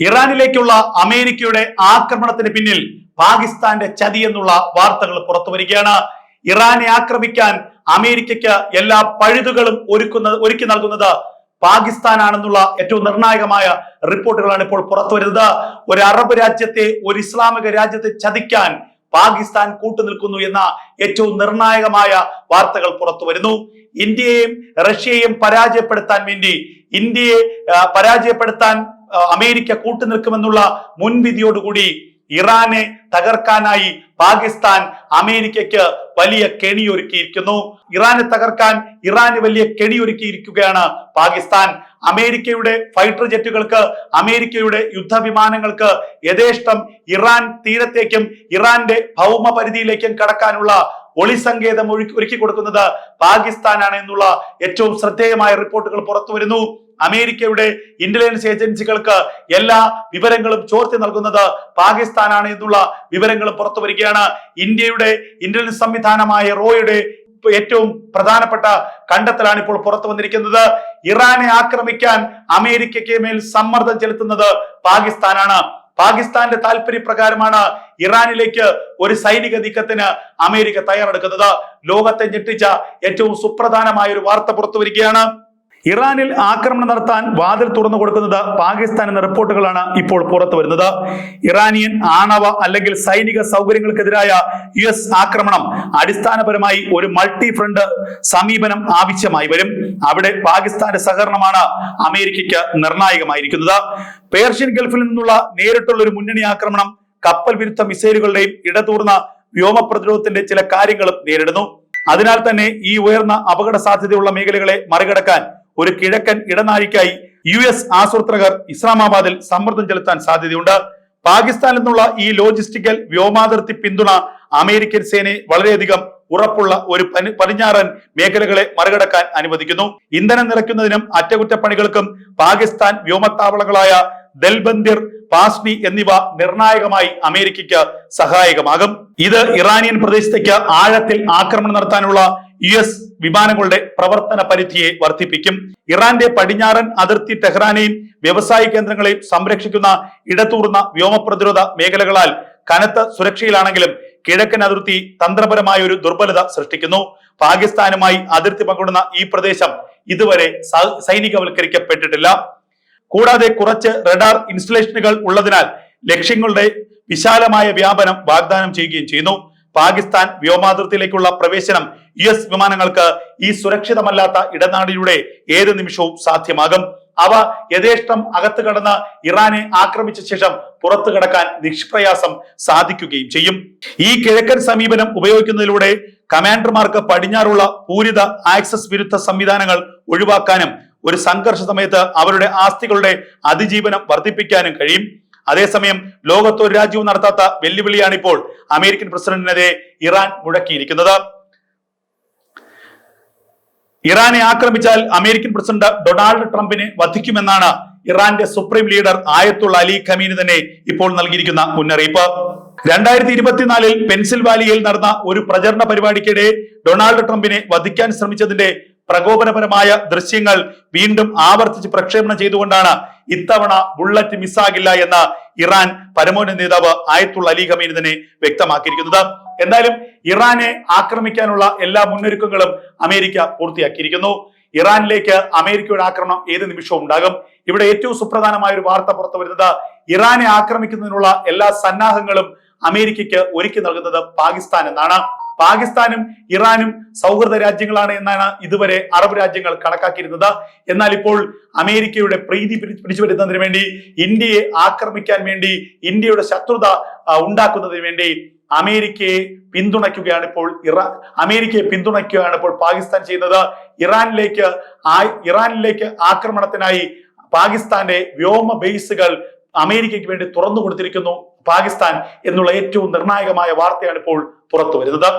ഇറാനിലേക്കുള്ള അമേരിക്കയുടെ ആക്രമണത്തിന് പിന്നിൽ പാകിസ്ഥാന്റെ ചതി എന്നുള്ള വാർത്തകൾ പുറത്തു വരികയാണ്. ഇറാനെ ആക്രമിക്കാൻ അമേരിക്കയ്ക്ക് എല്ലാ പഴുതുകളും ഒരുക്കുന്ന ഒരുക്കി നൽകുന്നത് പാകിസ്ഥാനാണെന്നുള്ള ഏറ്റവും നിർണായകമായ റിപ്പോർട്ടുകളാണ് ഇപ്പോൾ പുറത്തു വരുന്നത്. ഒരു അറബ് രാജ്യത്തെ ഒരു ഇസ്ലാമിക രാജ്യത്തെ ചതിക്കാൻ പാകിസ്ഥാൻ കൂട്ടുനിൽക്കുന്നു എന്ന ഏറ്റവും നിർണായകമായ വാർത്തകൾ പുറത്തു വരുന്നു. ഇന്ത്യയെയും റഷ്യയെയും പരാജയപ്പെടുത്താൻ വേണ്ടി ഇന്ത്യയെ പരാജയപ്പെടുത്താൻ അമേരിക്ക കൂട്ടുനിൽക്കുമെന്നുള്ള മുൻവിധിയോടുകൂടി ഇറാനെ തകർക്കാനായി പാകിസ്ഥാൻ അമേരിക്കയ്ക്ക് വലിയ കെണിയൊരുക്കിയിരിക്കുന്നു. ഇറാനെ തകർക്കാൻ ഇറാന് വലിയ കെണിയൊരുക്കിയിരിക്കുകയാണ് പാകിസ്ഥാൻ. അമേരിക്കയുടെ ഫൈറ്റർ ജെറ്റുകൾക്ക് അമേരിക്കയുടെ യുദ്ധവിമാനങ്ങൾക്ക് യഥേഷ്ടം ഇറാൻ തീരത്തേക്കും ഇറാന്റെ ഭൗമ പരിധിയിലേക്കും കടക്കാനുള്ള ഒളിസങ്കേതം ഒരുക്കി കൊടുക്കുന്നത് പാകിസ്ഥാനാണ് എന്നുള്ള ഏറ്റവും ശ്രദ്ധേയമായ റിപ്പോർട്ടുകൾ പുറത്തു വരുന്നു അമേരിക്കയുടെ ഇന്റലിജൻസ് ഏജൻസികൾക്ക് എല്ലാ വിവരങ്ങളും ചോർത്തി നൽകുന്നത് പാകിസ്ഥാനാണ് എന്നുള്ള വിവരങ്ങൾ പുറത്തു വരികയാണ്. ഇന്ത്യയുടെ ഇന്റലിജൻസ് സംവിധാനമായ റോയുടെ ഏറ്റവും പ്രധാനപ്പെട്ട കണ്ടെത്തലാണ് ഇപ്പോൾ പുറത്തു വന്നിരിക്കുന്നത്. ഇറാനെ ആക്രമിക്കാൻ അമേരിക്കയ്ക്ക് മേൽ സമ്മർദ്ദം ചെലുത്തുന്നത് പാകിസ്ഥാനാണ്. പാകിസ്ഥാന്റെ താല്പര്യപ്രകാരമാണ് ഇറാനിലേക്ക് ഒരു സൈനിക നീക്കത്തിന് അമേരിക്ക തയ്യാറെടുക്കുന്നത്. ലോകത്തെ ഞെട്ടിച്ച ഏറ്റവും സുപ്രധാനമായ ഒരു വാർത്ത പുറത്തു വരികയാണ്. ഇറാനിൽ ആക്രമണം നടത്താൻ വാതിൽ തുറന്നു കൊടുക്കുന്നത് പാകിസ്ഥാൻ എന്ന റിപ്പോർട്ടുകളാണ് ഇപ്പോൾ പുറത്തു വരുന്നത്. ഇറാനിയൻ ആണവ അല്ലെങ്കിൽ സൈനിക സൗകര്യങ്ങൾക്കെതിരായ യു എസ് ആക്രമണം അടിസ്ഥാനപരമായി ഒരു മൾട്ടി ഫ്രണ്ട് സമീപനം ആവശ്യമായി വരും. അവിടെ പാകിസ്ഥാന്റെ സഹകരണമാണ് അമേരിക്കയ്ക്ക് നിർണായകമായിരിക്കുന്നത്. പേർഷ്യൻ ഗൾഫിൽ നിന്നുള്ള നേരിട്ടുള്ള ഒരു മുന്നണി ആക്രമണം കപ്പൽ വിരുദ്ധ മിസൈലുകളുടെയും ഇടതൂർന്ന വ്യോമ പ്രതിരോധത്തിന്റെ ചില കാര്യങ്ങളും നേരിടുന്നു. അതിനാൽ തന്നെ ഈ ഉയർന്ന അപകട സാധ്യതയുള്ള മേഖലകളെ മറികടക്കാൻ ഒരു കിഴക്കൻ ഇടനാഴിക്കായി യു എസ് ആസൂത്രകർ ഇസ്ലാമാബാദിൽ സമ്മർദ്ദം ചെലുത്താൻ സാധ്യതയുണ്ട്. പാകിസ്ഥാനിൽ നിന്നുള്ള ഈ ലോജിസ്റ്റിക്കൽ വ്യോമാതിർത്തി പിന്തുണ അമേരിക്കൻ സേനയെ വളരെയധികം ഉറപ്പുള്ള ഒരു പടിഞ്ഞാറൻ മേഖലകളെ മറികടക്കാൻ അനുവദിക്കുന്നു. ഇന്ധനം നിറയ്ക്കുന്നതിനും അറ്റകുറ്റപ്പണികൾക്കും പാകിസ്ഥാൻ വ്യോമത്താവളങ്ങളായ ദൽബന്ദിർ പാസ്നി എന്നിവ നിർണായകമായി അമേരിക്കയ്ക്ക് സഹായകമാകും. ഇത് ഇറാനിയൻ പ്രദേശത്തേക്ക് ആഴത്തിൽ ആക്രമണം നടത്താനുള്ള യു എസ് വിമാനങ്ങളുടെ പ്രവർത്തന പരിധിയെ വർദ്ധിപ്പിക്കും. ഇറാന്റെ പടിഞ്ഞാറൻ അതിർത്തി ടെഹ്റാനെയും വ്യവസായ കേന്ദ്രങ്ങളെയും സംരക്ഷിക്കുന്ന ഇടതൂർന്ന വ്യോമ പ്രതിരോധ മേഖലകളാൽ കനത്ത സുരക്ഷയിലാണെങ്കിലും കിഴക്കൻ അതിർത്തി തന്ത്രപരമായ ഒരു ദുർബലത സൃഷ്ടിക്കുന്നു. പാകിസ്ഥാനുമായി അതിർത്തി പങ്കിടുന്ന ഈ പ്രദേശം ഇതുവരെ സൈനികവൽക്കരിക്കപ്പെട്ടിട്ടില്ല. കൂടാതെ കുറച്ച് റഡാർ ഇൻസ്റ്റലേഷനുകൾ ഉള്ളതിനാൽ ലക്ഷ്യങ്ങളുടെ വിശാലമായ വ്യാപനം വാഗ്ദാനം ചെയ്യുകയും ചെയ്യുന്നു. പാകിസ്ഥാൻ വ്യോമാതിർത്തിയിലേക്കുള്ള പ്രവേശനം യു എസ് വിമാനങ്ങൾക്ക് ഈ സുരക്ഷിതമല്ലാത്ത ഇടനാടിയുടെ ഏത് നിമിഷവും സാധ്യമാകും. അവ യഥേഷ്ടം അകത്ത് കടന്ന് ഇറാനെ ആക്രമിച്ച ശേഷം പുറത്തു കടക്കാൻ നിഷ്പ്രയാസം സാധിക്കുകയും ചെയ്യും. ഈ കിഴക്കൻ സമീപനം ഉപയോഗിക്കുന്നതിലൂടെ കമാൻഡർമാർക്ക് പടിഞ്ഞാറുള്ള പൂരിത ആക്സസ് വിരുദ്ധ സംവിധാനങ്ങൾ ഒഴിവാക്കാനും ഒരു സംഘർഷ സമയത്ത് അവരുടെ ആസ്തികളുടെ അതിജീവനം വർദ്ധിപ്പിക്കാനും കഴിയും. അതേസമയം ലോകത്തൊരു രാജ്യവും നടത്താത്ത വെല്ലുവിളിയാണ് ഇപ്പോൾ അമേരിക്കൻ പ്രസിഡന്റിനെതിരെ ഇറാൻ മുഴക്കിയിരിക്കുന്നത്. ഇറാനെ ആക്രമിച്ചാൽ അമേരിക്കൻ പ്രസിഡന്റ് ഡൊണാൾഡ് ട്രംപിനെ വധിക്കുമെന്നാണ് ഇറാന്റെ സുപ്രീം ലീഡർ ആയത്തുള്ള അലി ഖമീന് തന്നെ ഇപ്പോൾ നൽകിയിരിക്കുന്ന മുന്നറിയിപ്പ്. രണ്ടായിരത്തി ഇരുപത്തിനാലിൽ പെൻസിൽവാലിയയിൽ നടന്ന ഒരു പ്രചരണ പരിപാടിക്കിടെ ഡൊണാൾഡ് ട്രംപിനെ വധിക്കാൻ ശ്രമിച്ചതിന്റെ പ്രകോപനപരമായ ദൃശ്യങ്ങൾ വീണ്ടും ആവർത്തിച്ച് പ്രക്ഷേപണം ചെയ്തുകൊണ്ടാണ് ഇത്തവണ ബുള്ളറ്റ് മിസ്സാകില്ല എന്ന ഇറാൻ പരമോന്നത നേതാവ് ആയത്തുള്ള അലി ഖമീനി തന്നെ വ്യക്തമാക്കിയിരിക്കുന്നത്. എന്തായാലും ഇറാനെ ആക്രമിക്കാനുള്ള എല്ലാ മുന്നൊരുക്കങ്ങളും അമേരിക്ക പൂർത്തിയാക്കിയിരിക്കുന്നു. ഇറാനിലേക്ക് അമേരിക്കയുടെ ആക്രമണം ഏത് നിമിഷവും ഉണ്ടാകും. ഇവിടെ ഏറ്റവും സുപ്രധാനമായ ഒരു വാർത്ത പുറത്തു വരുന്നത് ഇറാനെ ആക്രമിക്കുന്നതിനുള്ള എല്ലാ സന്നാഹങ്ങളും അമേരിക്കയ്ക്ക് ഒരുക്കി നൽകുന്നത് പാകിസ്ഥാൻ എന്നാണ്. പാകിസ്ഥാനും ഇറാനും സൗഹൃദ രാജ്യങ്ങളാണ് എന്നാണ് ഇതുവരെ അറബ് രാജ്യങ്ങൾ കണക്കാക്കിയിരുന്നത്. എന്നാൽ ഇപ്പോൾ അമേരിക്കയുടെ പ്രീതി പിടി- പിടിച്ചു വരുന്നതിന് വേണ്ടി ഇന്ത്യയെ ആക്രമിക്കാൻ വേണ്ടി ഇന്ത്യയുടെ ശത്രുത ഉണ്ടാക്കുന്നതിന് വേണ്ടി അമേരിക്കയെ പിന്തുണയ്ക്കുകയാണ് ഇപ്പോൾ ഇറാൻ അമേരിക്കയെ പിന്തുണയ്ക്കുകയാണ് ഇപ്പോൾ പാകിസ്ഥാൻ ചെയ്യുന്നത്. ഇറാനിലേക്ക് ഇറാനിലേക്ക് ആക്രമണത്തിനായി പാകിസ്ഥാന്റെ വ്യോമ ബേസുകൾ അമേരിക്കയ്ക്ക് വേണ്ടി തുറന്നു കൊടുത്തിരിക്കുന്നു പാകിസ്ഥാൻ എന്നുള്ള ഏറ്റവും നിർണായകമായ വാർത്തയാണ് ഇപ്പോൾ പുറത്തു വരുന്നത്